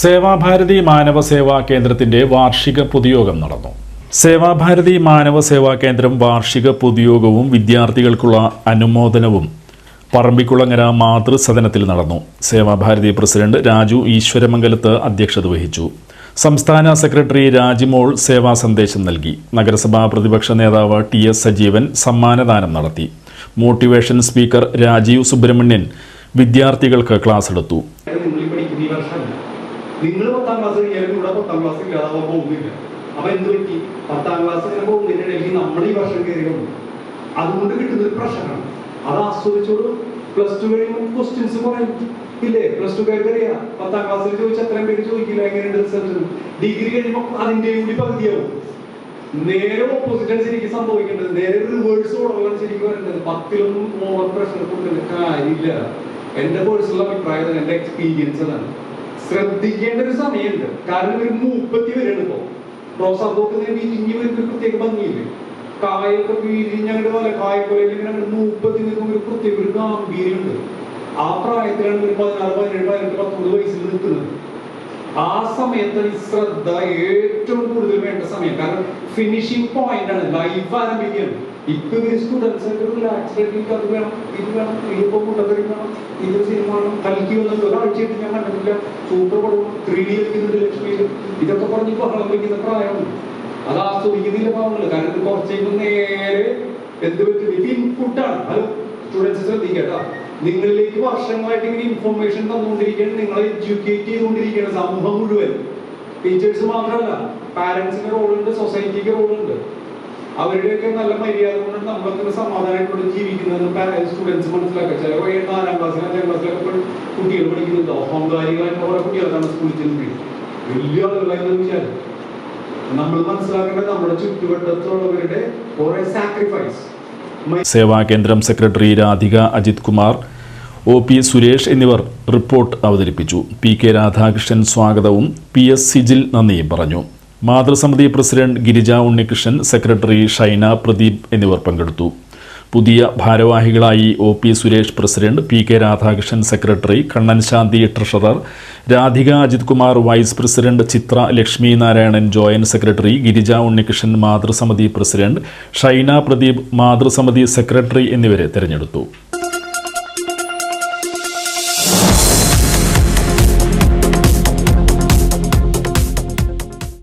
സേവാഭാരതി മാനവ സേവാ കേന്ദ്രത്തിന്റെ വാർഷിക പൊതുയോഗം നടന്നു. സേവാഭാരതി മാനവ സേവാ കേന്ദ്രം വാർഷിക പൊതുയോഗവും വിദ്യാർത്ഥികൾക്കുള്ള അനുമോദനവും പറമ്പിക്കുളങ്ങര മാതൃസദനത്തിൽ നടന്നു. സേവാഭാരതി പ്രസിഡന്റ് രാജു ഈശ്വരമംഗലത്ത് അധ്യക്ഷത വഹിച്ചു. സംസ്ഥാന സെക്രട്ടറി രാജിമോൾ സേവാ സന്ദേശം നൽകി. നഗരസഭാ പ്രതിപക്ഷ നേതാവ് ടി എസ് സജീവൻ സമ്മാനദാനം നടത്തി. മോട്ടിവേഷൻ സ്പീക്കർ രാജീവ് സുബ്രഹ്മണ്യൻ വിദ്യാർത്ഥികൾക്ക് ക്ലാസ് എടുത്തു. നിങ്ങൾ പത്താം ക്ലാസ് കഴിഞ്ഞാലും ഇവിടെ പത്താം ക്ലാസ് ഇല്ലാതാവാൻ പോകുന്നില്ല. അപ്പൊ എന്ത് പറ്റി? പത്താം ക്ലാസ് ഇങ്ങനെ പോകുന്നതിനിടയിൽ നമ്മൾ ഈ വർഷം കയറി വന്നു അതുകൊണ്ട് കിട്ടുന്ന ഒരു പ്രശ്നമാണ്. അത് ആസ്വദിച്ചോളൂ. പ്ലസ് ടു കഴിയുമ്പോൾ ക്വസ്റ്റ്യൻസ് കുറയും ഇല്ലേ? പ്ലസ് ടു അറിയാം പത്താം ക്ലാസ്സിൽ ചോദിച്ചാൽ അത്രയും പേര് ചോദിക്കില്ല. എങ്ങനെയുണ്ട് റിസൾട്ട് ഡിഗ്രി കഴിയുമ്പോൾ അതിന്റെ കൂടി പകുതിയാവും. നേരെ ഓപ്പോസിറ്റ് ആണ് ശരിക്കും സംഭവിക്കേണ്ടത്. നേരെ റിവേഴ്സ് ഓർഡറിലാണ് ശരിക്കും വരേണ്ടത് പത്തിലൊന്നും ഓവർ പ്രഷർ കൊടുക്കേണ്ട കാര്യമില്ല. എന്റെ കോഴ്സുള്ള അഭിപ്രായം എന്റെ എക്സ്പീരിയൻസ് ആണ് ശ്രദ്ധിക്കേണ്ട ഒരു സമയമുണ്ട്. കാരണം ഒരു മൂപ്പത്തി വരെയാണ് ഇപ്പോ. പ്രൊഫസർ നോക്കുന്ന വിരിഞ്ഞ് വരുന്ന പ്രത്യേക ഭംഗിയില്ലേ? കായൊക്കെ വിരിഞ്ഞങ്ങോട്ട് പോലെ കായക്കൊലയിൽ ഇങ്ങനെ അങ്ങോട്ട് മുപ്പത്തി നിൽക്കുമ്പോൾ ഒരു പ്രത്യേക ഒരു ഗാംഭീര്യമുണ്ട്. ആ പ്രായത്തിലാണ് ഒരു പതിനാറ് പതിനേഴ് പതിനെട്ട് പത്തൊമ്പത് വയസ്സിൽ നിൽക്കുന്നത്. ആ സമയത്ത് ശ്രദ്ധ ഏറ്റവും കൂടുതൽ വേണ്ട സമയം. ഫിനിഷിംഗ് പോയിന്റ് ആണ്. ലൈഫ് ആരംഭിക്കുകയാണ് ഇപ്പൊ ഇവർ സ്റ്റുഡൻസ് റിലാക്സ് ആയിട്ട് അത് വേണം ഇത് വേണം ഇതിപ്പോ കൂട്ടത്തിൽ വേണം ഇത് സിനിമ വേണം കൽക്കി വന്നത് ഒരാഴ്ചയായിട്ട് ഞാൻ കണ്ടിട്ടില്ല. സൂപ്പർ പടവും ത്രീ ഡി കളിക്കുന്നുണ്ട് ലക്ഷ്മിയിൽ ഇതൊക്കെ പറഞ്ഞ് ബഹളം വയ്ക്കുന്ന പ്രായമാണ്. അത് ആസ്വദിക്കുന്നില്ല പാവങ്ങൾ. കാരണം ഇത് നേരെ എന്ത് പറ്റും? ഇത് ഇൻപുട്ടാണ് അത് സ്റ്റുഡൻസ് ശ്രദ്ധിക്കട്ടോ നിങ്ങളിലേക്ക് വർഷങ്ങളായിട്ട് ഇങ്ങനെ ഇൻഫർമേഷൻ തന്നുകൊണ്ടിരിക്കുകയാണ്. നിങ്ങളെ എഡ്യൂക്കേറ്റ് ചെയ്തുകൊണ്ടിരിക്കുകയാണ്. സമൂഹം മുഴുവൻ. ടീച്ചേഴ്സ് മാത്രമല്ല പാരന്റ്സിന് റോളുണ്ട് സൊസൈറ്റിക്ക് റോളുണ്ട്. അവരുടെയൊക്കെ നല്ല മര്യാദ കൊണ്ട് നമ്മളൊക്കെ സമാധാനമായിട്ട് ജീവിക്കുന്നത് സ്റ്റുഡൻസ് മനസ്സിലാക്കുക. ചില വഴി നാലാം ക്ലാസ്സിൽ അഞ്ചാം ക്ലാസ്സിലൊക്കെ കുട്ടികൾ പഠിക്കുന്നുണ്ട്. അഹങ്കാരികളായിട്ട് കുറെ കുട്ടികളാണ് സ്കൂളിൽ ചെന്ന് വലിയ ആളുകളായിരുന്നു വിചാരം നമ്മൾ മനസ്സിലാക്കേണ്ടത് നമ്മുടെ ചുറ്റുവട്ടത്തുള്ളവരുടെ കുറെ sacrifice Seva Kendram secretary Radhika Ajith Kumar O P Suresh എന്നിവർ റിപ്പോർട്ട് അവതരിപ്പിച്ചു. പി കെ രാധാകൃഷ്ണൻ സ്വാഗതവും പി എസ് സിജിൽ നന്ദിയും പറഞ്ഞു. മാതൃസമിതി പ്രസിഡന്റ് ഗിരിജ ഉണ്ണികൃഷ്ണൻ സെക്രട്ടറി ഷൈന പ്രദീപ് എന്നിവർ പങ്കെടുത്തു. പുതിയ ഭാരവാഹികളായി O P Suresh president P K Radhakrishnan secretary Kannan Shanthi treasurer Radhika Ajith Kumar vice president Chithra Lakshmi Narayanan joint secretary Girija Unnikrishnan മാതൃസമിതി president Shaina Pradeep മാതൃസമിതി സെക്രട്ടറി എന്നിവരെ തെരഞ്ഞെടുത്തു.